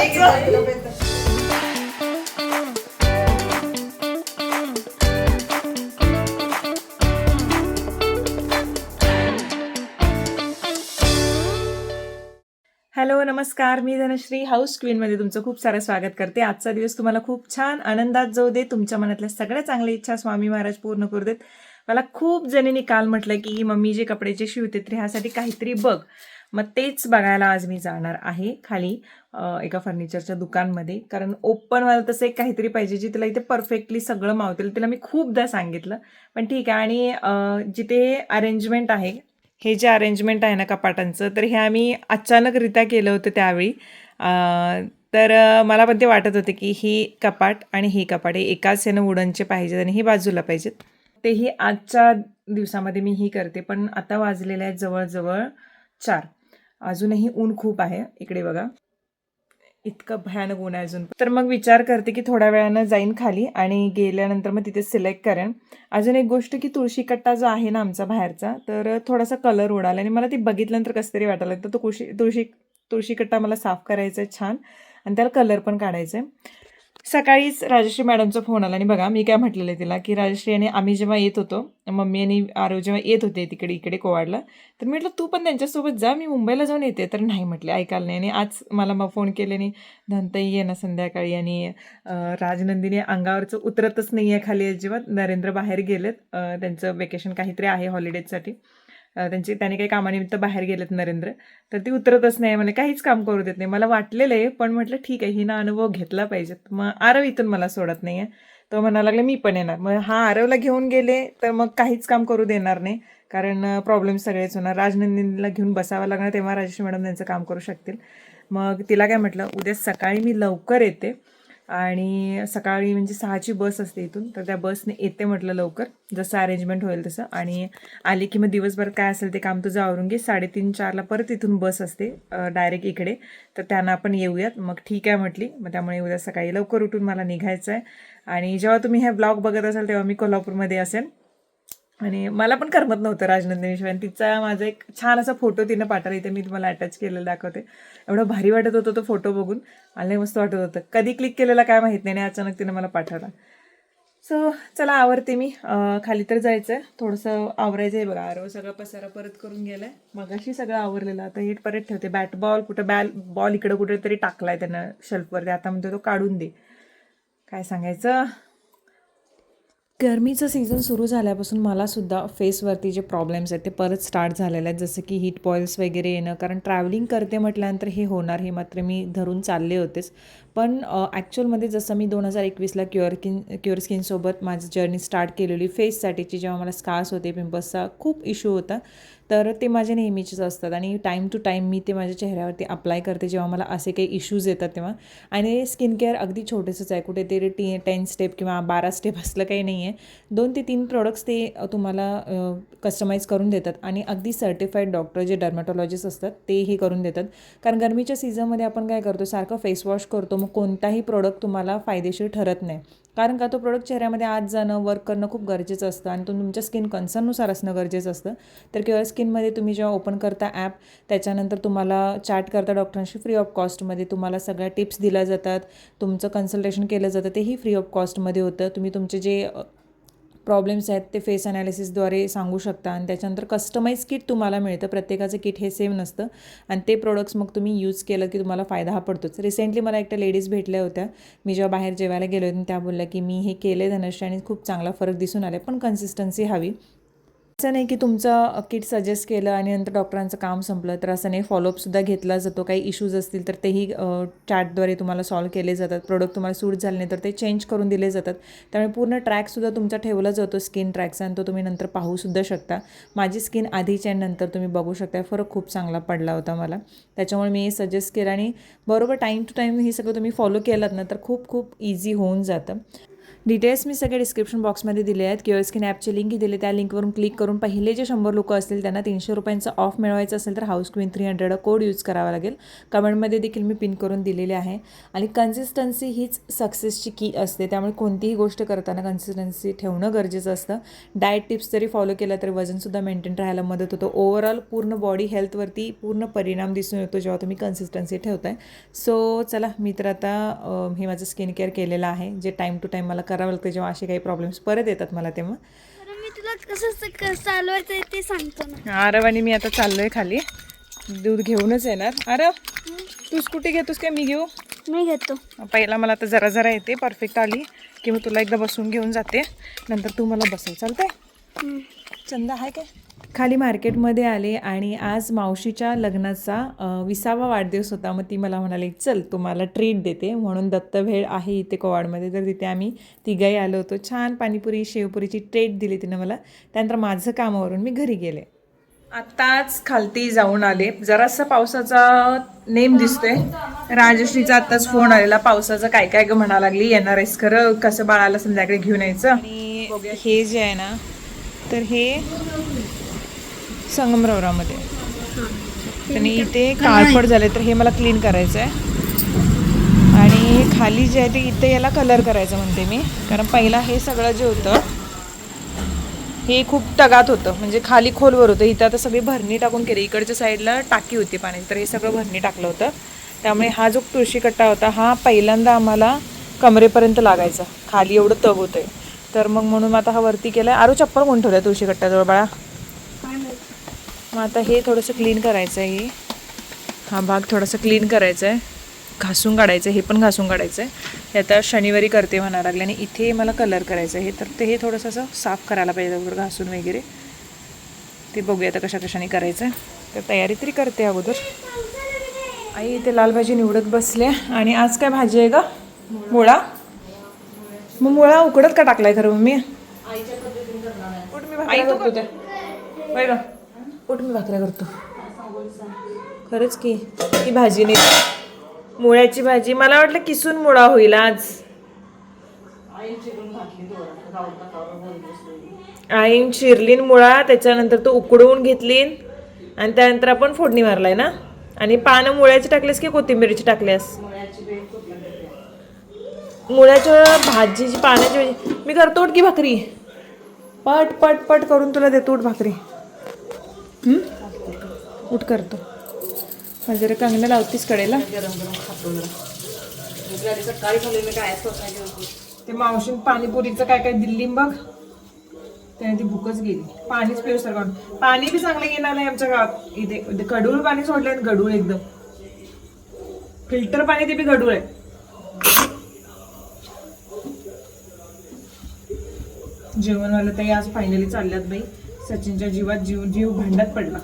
Hello नमस्कार. मी Dhanashree house क्वीनमध्ये तुमचं खूप सारं स्वागत करते. आजचा दिवस तुम्हाला खूप छान आनंदात जाऊ दे तुमच्या मनातल्या सगळ्या चांगल्या इच्छा स्वामी महाराज पूर्ण करू देत. मला खूप जणींनी काल म्हटलं की मम्मी जे कपडे जे शिवते तर ह्यासाठी काहीतरी बघ. मग तेच बघायला आज मी जाणार आहे खाली एका फर्निचरच्या दुकानमध्ये. कारण ओपन मला तसं एक काहीतरी पाहिजे जे तिला इथे परफेक्टली सगळं मावतील. तिला मी खूपदा सांगितलं. पण ठीक आहे. आणि जिथे अरेंजमेंट आहे हे जे अरेंजमेंट आहे ना कपाटांचं तर हे आम्ही अचानकरित्या केलं होतं त्यावेळी. तर मला पण ते वाटत होते की ही कपाट आणि ही कपाट हे एकाच ह्यानं वुडनचे पाहिजेत आणि ही बाजूला पाहिजेत. तेही आजच्या दिवसामध्ये मी ही करते पण आता वाजलेले आहेत जवळजवळ चार. अजूनही ऊन खूप आहे इकडे बघा. इतकं भयानक ऊन आहे अजून. तर मग विचार करते की थोड्या वेळानं जाईन खाली आणि गेल्यानंतर मग तिथे सिलेक्ट करेन. अजून एक गोष्ट की तुळशी कट्टा जो आहे ना आमचा बाहेरचा तर थोडासा कलर उडाला आणि मला ती बघितल्यानंतर कसं तरी वाटायला लागतं. तो तुळशी तुळशी तुळशी कट्टा मला साफ करायचा आहे छान. आणि त्याला कलर पण काढायचा आहे. सकाळीच राजश्री मॅडमचा फोन आला आणि बघा मी काय म्हटलेलं आहे तिला की राजश्री आणि आम्ही जेव्हा येत होतो मम्मी आणि आरव जेव्हा येत होते तिकडे इकडे कोवाडला तर म्हटलं तू पण त्यांच्यासोबत जा मी मुंबईला जाऊन येते. तर नाही म्हटले ऐकायला नाही. आणि आज मला मग फोन केले आणि धनताई ये ना संध्याकाळी. आणि राजनंदिनी अंगावरचं उतरतच नाही आहे खाली अजिबात. नरेंद्र बाहेर गेलेत. त्यांचं वेकेशन काहीतरी आहे हॉलिडेजसाठी त्यांची त्याने काही कामानिमित्त बाहेर गेलेत नरेंद्र. तर ती उतरतच नाही मला काहीच काम करू देत नाही. मला वाटलेलं आहे पण म्हटलं ठीक आहे हिनं अनुभव घेतला पाहिजे. मग आरव इथून मला सोडत नाही आहे तो म्हणायला लागला मी पण येणार. मग हा आरवला घेऊन गेले तर मग काहीच काम करू देणार नाही. कारण प्रॉब्लेम सगळेच होणार. राजनंदिनीला घेऊन बसावं लागणार तेव्हा राजेश मॅडम त्यांचं काम करू शकतील. मग तिला काय म्हटलं उद्या सकाळी मी लवकर येते. आणि सकाळी म्हणजे सहाची बस असते इथून तर त्या बसने येते म्हटलं लवकर. जसं अरेंजमेंट होईल तसं. आणि आली की मग दिवसभर काय असेल ते काम तुझं आवरून घे. साडेतीन चारला परत इथून बस असते डायरेक्ट इकडे. तर त्यांना आपण येऊयात. मग ठीक आहे म्हटली. मग त्यामुळे उद्या सकाळी लवकर उठून मला निघायचं आहे आणि जेव्हा तुम्ही हे ब्लॉग बघत असाल तेव्हा मी कोल्हापूरमध्ये असेल आणि मला पण करमत नव्हतं राजनंदिनीशिवाय आणि तिचा माझा एक छान असा फोटो तिनं पाठवला इथे मी तुम्हाला अटॅच केलेला दाखवते. एवढं भारी वाटत होतं तो फोटो बघून. मला मस्त वाटत होतं. कधी क्लिक केलेला काय माहीत नाही आणि अचानक तिनं मला पाठवला. सो चला आवरते मी. खाली तर जायचं आहे थोडंसं आवरायचं आहे बघा. आरव सगळं पसारा परत करून गेलाय. मगाशी सगळं आवरलेलं. आता हे परत ठेवते. बॅट बॉल कुठं बॅल बॉल इकडं कुठेतरी टाकलाय त्यानं शेल्फवरती आता म्हणतो तो काढून दे. काय सांगायचं? गरमीचं सीझन सुरू झाल्यापासून मला सुद्धा फेसवरती जे प्रॉब्लेम्स आहेत ते परत स्टार्ट झालेले आहेत. जसं की हीट पॉईल्स वगैरे येणं कारण ट्रॅव्हलिंग करते म्हटल्यानंतर हे होणार हे मात्र मी धरून चालले होतेच. पण ॲक्च्युअलमध्ये जसं मी दोन हजार एकवीसला क्युअर किन क्युअर स्किनसोबत माझी जर्नी स्टार्ट केलेली फेससाठीची जेव्हा मला स्कार्स होते पिंपल्सचा खूप इश्यू होता. तर ते माझे नेहमीचेच असतात आणि टाईम टू टाईम मी ते माझ्या चेहऱ्यावरती अप्लाय करते जेव्हा मला असे काही इश्यूज येतात तेव्हा. आणि स्किन केअर अगदी छोटेसंच आहे. कुठेतरी टी टेन स्टेप किंवा बारा स्टेप असलं काही नाही आहे. दोन ते तीन प्रोडक्ट्स ते तुम्हाला कस्टमाइज करून देतात आणि अगदी सर्टिफाईड डॉक्टर जे डर्मॅटॉलॉजिस्ट असतात तेही करून देतात. कारण गरमीच्या सीझनमध्ये आपण काय करतो सारखं फेसवॉश करतो मग कोणताही प्रोडक्ट तुम्हाला फायदेशीर ठरत नाही. कारण का तो प्रोडक्ट चेहऱ्यामध्ये आत जाणं वर्क करणं खूप गरजेचं असतं आणि तो तुमच्या स्किन कन्सर्ननुसार असणं गरजेचं असतं. तर केवळ स्किनमध्ये तुम्ही जेव्हा ओपन करता ॲप त्याच्यानंतर तुम्हाला चॅट करता डॉक्टरांशी फ्री ऑफ कॉस्टमध्ये तुम्हाला सगळ्या टिप्स दिल्या जातात. तुमचं कन्सल्टेशन केलं जातं तेही फ्री ऑफ कॉस्टमध्ये होतं. तुम्ही तुमचे जे प्रॉब्लेम्स आहेत ते फेस ॲनालिसिसद्वारे सांगू शकता. आणि त्याच्यानंतर कस्टमाइज किट तुम्हाला मिळतं. प्रत्येकाचं किट हे सेम नसतं. आणि ते प्रोडक्ट्स मग तुम्ही यूज केलं की तुम्हाला फायदा हा पडतोच. रिसेंटली मला एकट्या लेडीज भेटल्या होत्या. मी जेव्हा बाहेर जेवायला गेलो होते त्या बोलल्या की मी हे केले धनश्री आणि खूप चांगला फरक दिसून आले पण कन्सिस्टन्सी हवी. असं नाही की तुमचं किट सजेस्ट केलं आणि नंतर डॉक्टरांचं काम संपलं तर असं नाही. फॉलोअपसुद्धा घेतला जातो. काही इश्यूज असतील तर तेही चॅटद्वारे तुम्हाला सॉल्व केले जातात. प्रोडक्ट तुम्हाला सूट झाले नाही तर ते चेंज करून दिले जातात. त्यामुळे पूर्ण ट्रॅकसुद्धा तुमचा ठेवला जातो स्किन ट्रॅकचा आणि तो तुम्ही नंतर पाहूसुद्धा शकता. माझी स्किन आधीची आणि नंतर तुम्ही बघू शकता फरक खूप चांगला पडला होता मला. त्याच्यामुळे मी सजेस्ट केलं आणि बरोबर टाईम टू टाईम हे सगळं तुम्ही फॉलो केलात ना तर खूप खूप इझी होऊन जातं. डिटेल्स मी सगळे डिस्क्रिप्शन बॉक्समध्ये दिले आहेत. किंवा स्किन ॲपचे लिंक दिले. त्या लिंकवरून क्लिक करून पहिले जे शंभर लोक असतील त्यांना तीनशे रुपयांचा ऑफ मिळवायचं असेल तर house queen three hundred code use करावा लागेल. कमेंटमध्ये देखील मी पिन करून दिलेले आहे. आणि कन्सिस्टन्सी हीच सक्सेसची की असते. त्यामुळे कोणतीही गोष्ट करताना कन्सिस्टन्सी ठेवणं गरजेचं असतं. डाएट टिप्स जरी फॉलो केल्या तरी वजनसुद्धा मेंटेन राहायला मदत होतो. ओव्हरऑल पूर्ण बॉडी हेल्थवरती पूर्ण परिणाम दिसून येतो जेव्हा तुम्ही कन्सिस्टन्सी ठेवताय. सो चला मी तर आता हे माझं स्किन केअर केलेलं आहे. जे टाईम टू टाईम मला करावं लागतं जेव्हा असे काही प्रॉब्लेम्स परत येतात मला तेव्हा. मी तुला कसं चालवायचं ते सांगतो ना. आरव आणि मी आता चाललोय खाली. दूध घेऊनच येणार. आरव तू स्कूटी घेतोस काय? मी घेऊ? मी घेतो. पहिला मला आता जरा जरा येते परफेक्ट आली की मी तुला एकदा बसून घेऊन जाते. नंतर तू मला बसव. चालतंय. चंदा आहे काय? खाली मार्केटमध्ये आले आणि आज मावशीच्या लग्नाचा विसावा वाढदिवस होता. मग ती मला म्हणाली चल तुम्हाला ट्रीट देते. म्हणून दत्तभेळ आहे इथे कोवाडमध्ये. तर तिथे आम्ही तिघाही आलो होतो. छान पाणीपुरी शेवपुरीची ट्रीट दिली तिनं मला. त्यानंतर माझं कामावरून मी घरी गेले. आत्ताच खालती जाऊन आले. जरासा पावसाचा नेम दिसतोय. राजश्रीचा आत्ताच फोन आलेला. पावसाचं काय काय ग म्हणा लागली. येणार आहेस खरं? कसं बाळाला संध्याकाळी घेऊन यायचं? हे जे आहे ना तर हे संगमरवरामध्ये. आणि इथे काळपड झाले तर हे मला क्लीन करायचं आहे आणि खाली जे आहे ते इथे याला कलर करायचं म्हणते मी. कारण पहिला हे सगळं जे होतं हे खूप टगात होतं. म्हणजे खाली खोलवर होतं. इथं आता सगळी भरणी टाकून केली. इकडच्या साईडला टाकी होती पाण्याची तर हे सगळं भरणी टाकलं होतं. त्यामुळे हा जो तुळशी कट्टा होता हा पहिल्यांदा आम्हाला कमरेपर्यंत लागायचा. खाली एवढं तग होतं तर मग म्हणून आता हा वरती केला आरू चप्पल कोण ठेवलं तुळशी कट्ट्याजवळ बाळा? मग आता हे थोडंसं क्लीन करायचं आहे हे. हा भाग थोडासा क्लीन करायचा आहे घासून काढायचं आहे हे पण घासून काढायचं आहे हे आता शनिवारी करते म्हणा लागले आणि इथे मला कलर करायचं आहे तर ते हे थोडंसं असं साफ करायला पाहिजे अगोदर घासून वगैरे. ते बघूया आता कशा कशाने करायचं आहे तर तयारी तरी करते अगोदर. आई इथे लाल भाजी निवडत बसल्या आणि आज काय भाजी आहे का मुळा? मग मुळा उकडत का टाकलाय खरं मम्मी? उठ मी भाकऱ्या करतो त्या पोट उठ मी भाकऱ्या करतो? खरंच की ही भाजी नाही. मुळ्याची भाजी. मला वाटलं किसून मुळा होईल आज. आईन चिरलीन मुळा त्याच्यानंतर तो उकडवून घेतलीन. आणि त्यानंतर आपण फोडणी मारलाय ना? आणि पानं मुळ्याची टाकलीस की कोथिंबीरची टाकल्यास मुळ्याच्या भाजीची पाण्याची भाजी. मी करतो उठ की भाकरी. पट पट पट करून तुला देतो उठ भाकरी. उठ करतो. हा जरा कंगण्या लावतीस कडेला. ते मावशी पाणीपुरीचं काय काय दिल्ली बघ. त्याने ती भूकच गेली. पाणीच पिऊ सर पाणी बी चांगलं येणार नाही आमच्या गावात. इथे गडूळ पाणी सोडलंय गडूळ एकदम. फिल्टर पाणी ते बी गडूळ आहे. जेवणवालं ताई आज फायनली चालल्यात बाई. सचिनच्या जीवात जीव जीव भांड्यात पडला.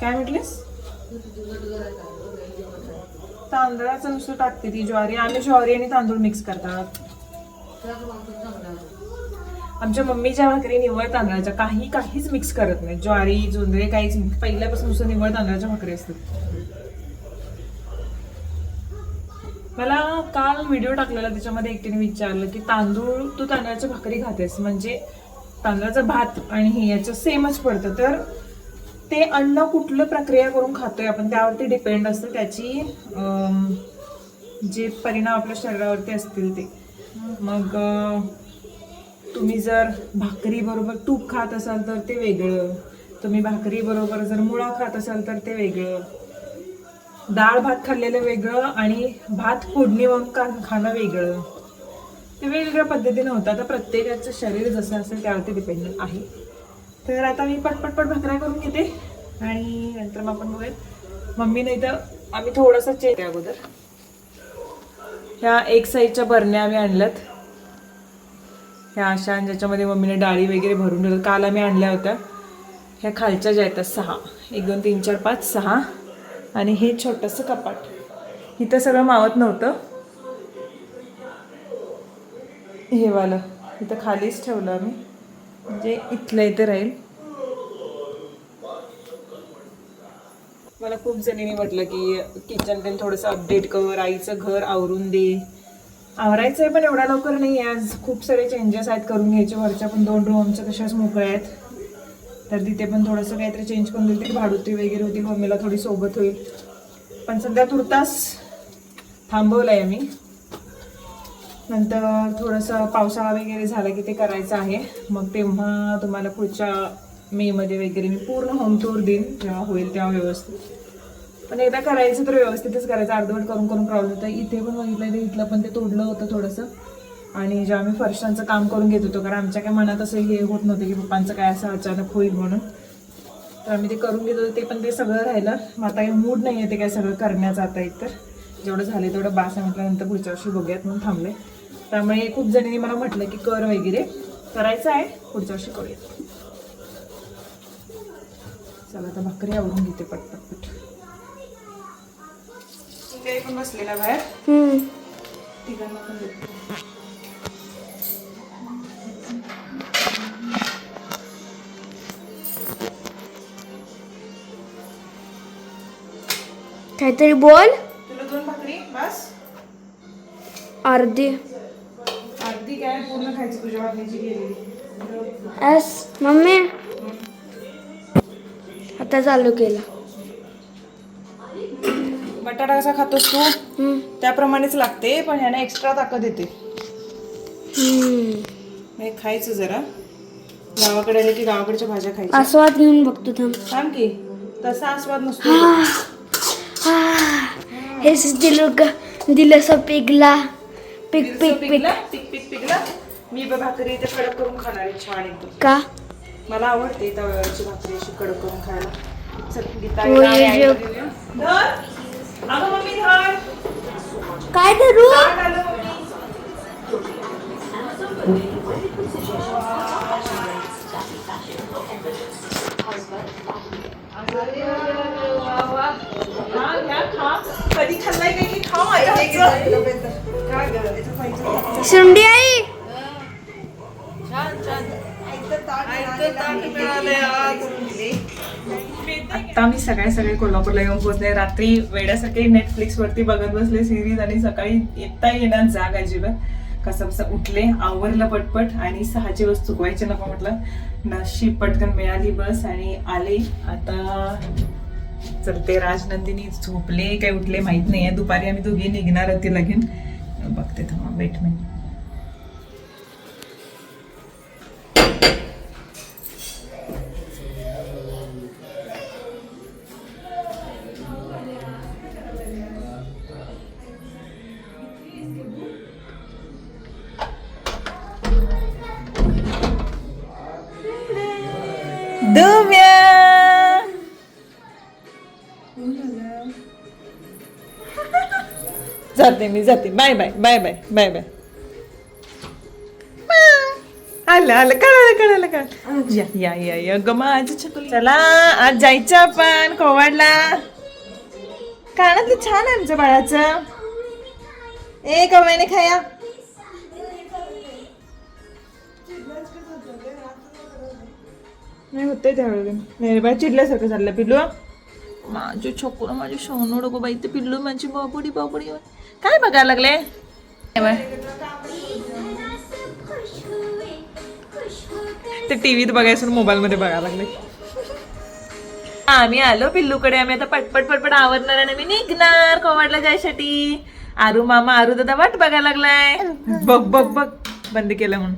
काय म्हटलीस? तांदळाचं नुसतं टाकते ती ज्वारी. आम्ही ज्वारी आणि तांदूळ मिक्स करतात. आमच्या मम्मीच्या भाकरी निवळ तांदळाच्या काही काहीच मिक्स करत नाही. ज्वारी जोंधळे काहीच पहिल्यापासून नुसतं निवळ तांदळाच्या भाकरी असतात. मला काल व्हिडिओ टाकलेला त्याच्यामध्ये एकटीने विचारलं की तांदूळ तू तांदळाच्या भाकरी खातेस म्हणजे तांदळाचा भात आणि हे याचं सेमच पडतं. तर ते अन्न कुठलं प्रक्रिया करून खातोय आपण त्यावरती डिपेंड असतं. त्याची जे परिणाम आपल्या शरीरावरती असतील ते. मग तुम्ही जर भाकरीबरोबर तूप खात असाल तर ते वेगळं. तुम्ही भाकरीबरोबर जर मुळा खात असाल तर ते वेगळं. डाळ भात खाल्लेलं वेगळं आणि भात फोडणी म्हणून का खाणं वेगळं. ते वेगवेगळ्या पद्धतीनं होतं. आता प्रत्येकाचं शरीर जसं असेल त्यावरती डिपेंडेंट आहे. तर आता मी पटपटपट भाकऱ्या करून घेते आणि नंतर मग आपण बघूयात. मम्मी नाही तर आम्ही थोडंसं चेक अगोदर. ह्या एक साईजच्या बरण्या आम्ही आणल्यात. ह्या अशा आणि ज्याच्यामध्ये मम्मीने डाळी वगैरे भरून ठेवतात काल आम्ही आणल्या होत्या. ह्या खालच्या ज्या येतात सहा. एक दोन तीन चार पाच सहा. आणि हे छोटंसं कपाट. इथं सगळं मावत नव्हतं. हे वालं. इथं खालीच ठेवलं आम्ही. म्हणजे इथलं इथे राहील. मला खूप जणींनी म्हटलं की किचन तेल थोडंसं अपडेट कर. आईचं घर आवरून दे. आवरायचं आहे पण एवढ्या लवकर नाही आहे आज खूप सारे चेंजेस आहेत करून घ्यायचे. वरच्या पण दोन रूम आमच्या तशाच मोकळ्या आहेत. तर तिथे पण थोडंसं काहीतरी चेंज करून दिली भाडुती वगैरे होती मम्मीला थोडी सोबत होईल. पण सध्या तुर्तास थांबवलं आहे मी नंतर थोडंसं पावसाळा वगैरे झाला की ते करायचं आहे. मग तेव्हा तुम्हाला पुढच्या मेमध्ये वगैरे मी पूर्ण होम टूर देईन. जेव्हा होईल तेव्हा व्यवस्थित. पण एकदा करायचं तर व्यवस्थितच करायचं. अर्धवट करून करून प्रॉब्लेम होता इथे पण बघितलं तर इथलं पण ते तोडलं होतं थोडंसं. आणि जेव्हा आम्ही फरशांचं काम करून घेत होतो कारण आमच्या काय मनात असं हे होत नव्हतं की पप्पांचं काय असं अचानक होईल म्हणून. तर आम्ही ते करून घेत होतो. ते पण ते सगळं राहिलं. मग आता मूड नाही आहे ते काय सगळं करण्याचं आता एकतर. जेवढं झाले तेवढं बास म्हटल्यानंतर पुढच्या वर्षी बघूयात म्हणून थांबले. त्यामुळे खूप जणींनी मला म्हटलं की कर वगैरे. करायचं आहे. पुढच्या वर्षी करूयात. चला आता भाकरी आवडून घेते पटपट. काही पण बसलेला बाहेर. हम्म. तिघांना पण देते. काहीतरी बोल. तुला दोन भाकरी बस. अर्धी. अर्धी काय? पूर्ण खायची तुझ्या गेलेली एस मम्मी. आता चालू केला. बटाटा कसा खातोस तू. त्याप्रमाणेच लागते पण ह्याने एक्स्ट्रा ताकद येते. हे खायचं जरा. गावाकडे आले की गावाकडच्या भाज्या खायच्या. आस्वाद घेऊन बघतो थांब. सांग की तसा आस्वाद नसतो. हेच दिलं का दिलं पिगला. पिक पिक पिक पिक पिकला पिक पिक पिकला मी भाकरी इथे कडक करून खाणार आहे छान एकदम. का? मला आवडते तव्यावरची भाकरी अशी कडक करून खायला. चल गीता अगं मम्मी धर. काय धरू. कधी खाल्लाय. सुंडी आई आता मी सकाळी सकाळी कोल्हापूरला येऊन पोहोचले. रात्री वेड्यासारखे नेटफ्लिक्स वरती बघत बसले सिरीज आणि सकाळी येता येणार जाग अजिबात. कसं कसं उठले आवरलं पटपट आणि सहाची बस चुकवायची नको म्हटलं. नशीब पटकन मिळाली बस आणि आले. आता चलते राजनंदिनी झोपले काय उठले माहीत आहे दुपारी आम्ही दोघे निघणार होती लगेन बघते थांबा वेट मिनिट दुम्या जाते मी जाते bye bye bye bye bye bye आलं आलं कळालं कळालं कळालं या या या या ग माझी चला आज जायचं आपण कोवाडला कानातलं छान आहे आमच्या बाळाचं ए कवायने खाया नाही होते त्यावेळेला नाही बाय चिडल्यासारखं चाललं पिल्लू? माझे छोकून माझे सोनू डोको बाई. ते पिल्लू माझी बाबुडी बाबुडी. काय बघायला लागले? ते टीव्हीत बघायचं मोबाईल मध्ये बघायला लागले. आम्ही आलो पिल्लूकडे. आम्ही आता पटपट पटपट आवरणार आणि मी निघणार कोवाडला जायसाठी. आरू मामा आरू दादा वाट बघायला लागलाय. बघ बघ बघ. बंद केलं म्हणून.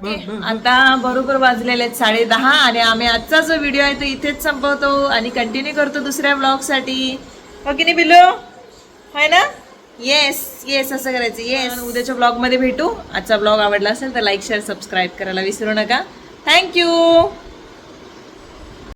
आता बरोबर वाजलेले आहेत साडे दहा आणि आम्ही आजचा जो व्हिडिओ आहे तो इथेच संपवतो आणि कंटिन्यू करतो दुसऱ्या ब्लॉगसाठी. हो नाही बिल्लू? आहे ना? येस येस असं करायचं. येस उद्याच्या ब्लॉगमध्ये भेटू. आजचा ब्लॉग आवडला असेल तर लाईक शेअर सबस्क्राईब करायला विसरू नका. थँक्यू